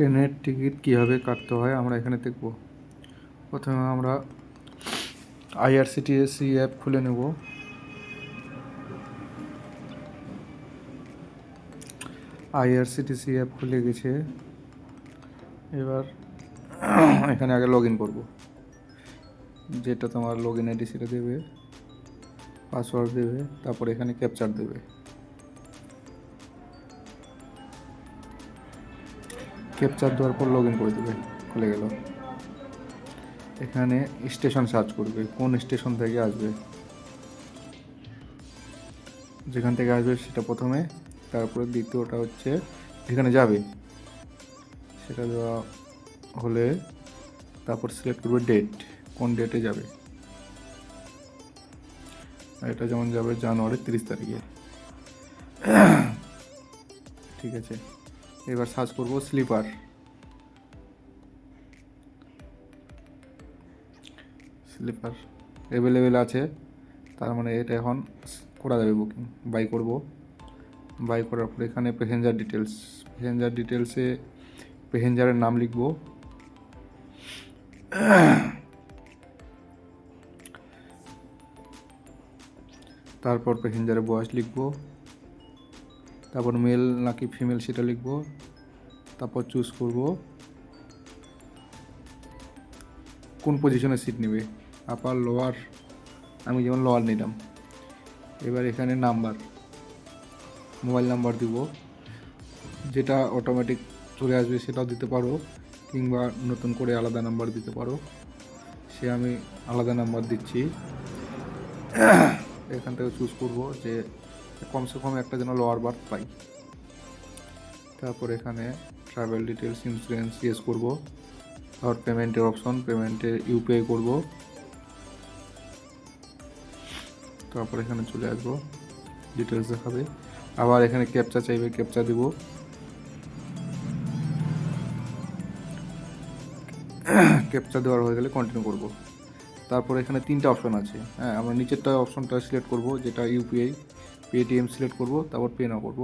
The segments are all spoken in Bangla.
ট্রেনের টিকিট কীভাবে কাটতে হয় আমরা এখানে দেখব। প্রথমে আমরা আইআরসিটিএসি অ্যাপ খুলে নেব। আইআরসিটিসি অ্যাপ খুলে গেছে। এবার এখানে আগে লগ ইন করব। যেটা তোমার লগ ইন আইডি সেটা দেবে পাসওয়ার্ড দেবে, তারপর এখানে ক্যাপচার দেবে। ক্যাপচার দেওয়ার পর লগ ইন করে দেবে, খুলে গেল। এখানে স্টেশন সার্চ করবে, কোন স্টেশন থেকে আসবে? যেখান থেকে আসবে সেটা প্রথমে, তারপরে দ্বিতীয়টা হচ্ছে যেখানে যাবে। সেটা দেওয়া হলে তারপর সিলেক্ট করবে ডেট কোন ডেটে যাবে। এটা যেমন যাবে জানুয়ারি তিরিশ তারিখে। ঠিক আছে। এবার সার্চ করব স্লিপার। স্লিপার অ্যাভেলেবেল আছে। তার মানে এটা এখন করা যাবে বুকিং বাই করব। বাই করার পর এখানে প্যাসেঞ্জার ডিটেলস প্যাসেঞ্জার ডিটেলসে প্যাসেঞ্জারের নাম লিখব। তারপর প্যাসেঞ্জারের বয়স লিখব। তারপর মেল নাকি ফিমেল সেটা লিখব, তারপর চুজ করব। কোন পজিশনে সিট নেবে? আপার লোয়ার আমি যেমন লোয়ার নিলাম। এবার এখানে নাম্বার মোবাইল নাম্বার দিব। যেটা অটোমেটিক চলে আসবে সেটাও দিতে পারো, কিংবা নতুন করে আলাদা নাম্বার দিতে পারো। সে আমি আলাদা নাম্বার দিচ্ছি। এখান থেকে চুজ করব যে কমসে কম একটা যেন লোয়ার বার্থ পাই। তারপর এখানে ট্রাভেল ডিটেলস ইন্স্যুরেন্স ইয়েস করব। আর পেমেন্টের অপশন পেমেন্টে ইউপিআই করব। তারপর এখানে চলে আসব। ডিটেলস দেখাবে। আবার এখানে ক্যাপচা চাইবে ক্যাপচা দিব। ক্যাপচা দেওয়ার হয়ে গেলে কন্টিনিউ করব। তারপর এখানে তিনটা অপশন আছে। হ্যাঁ আমরা নিচেরটা অপশনটা সিলেক্ট করব, যেটা ইউপিআই পেটিএম সিলেক্ট করব, তারপর পে নাও করব।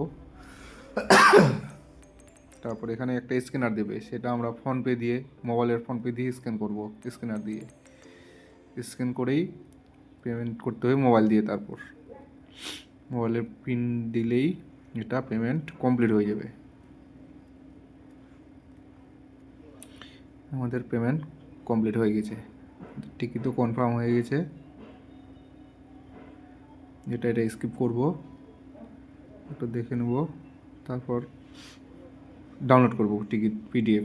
তারপর এখানে একটা স্ক্যানার দেবে, সেটা আমরা ফোনপে দিয়ে মোবাইলের ফোনপে দিয়ে স্ক্যান করব স্ক্যানার দিয়ে। স্ক্যান করেই পেমেন্ট করতে হবে মোবাইল দিয়ে তারপর। মোবাইলের পিন দিলেই এটা পেমেন্ট কমপ্লিট হয়ে যাবে। আমাদের পেমেন্ট কমপ্লিট হয়ে গেছে। টিকিটও কনফার্ম হয়ে গেছে। যেটা এটা স্কিপ করব। একটু দেখে নেব। তারপর ডাউনলোড করব টিকিট পিডিএফ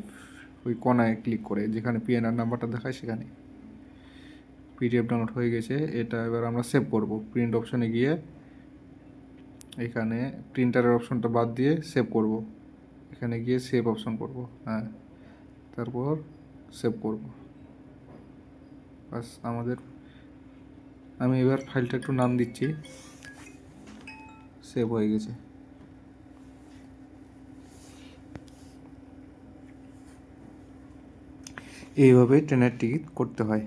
ওই কোনায় ক্লিক করে। যেখানে পিএনআর নাম্বারটা দেখায় সেখানে। পিডিএফ ডাউনলোড হয়ে গেছে। এটা এবার আমরা সেভ করব। প্রিন্ট অপশনে গিয়ে এখানে প্রিন্টারের অপশনটা বাদ দিয়ে সেভ করব। এখানে গিয়ে সেভ অপশন করব। হ্যাঁ। তারপর সেভ করব। বাস আমাদের আমি এবার ফাইলটা একটু নাম দিচ্ছি। সেভ হয়ে গেছে। এইভাবে ট্রেনের টিকিট করতে হয়।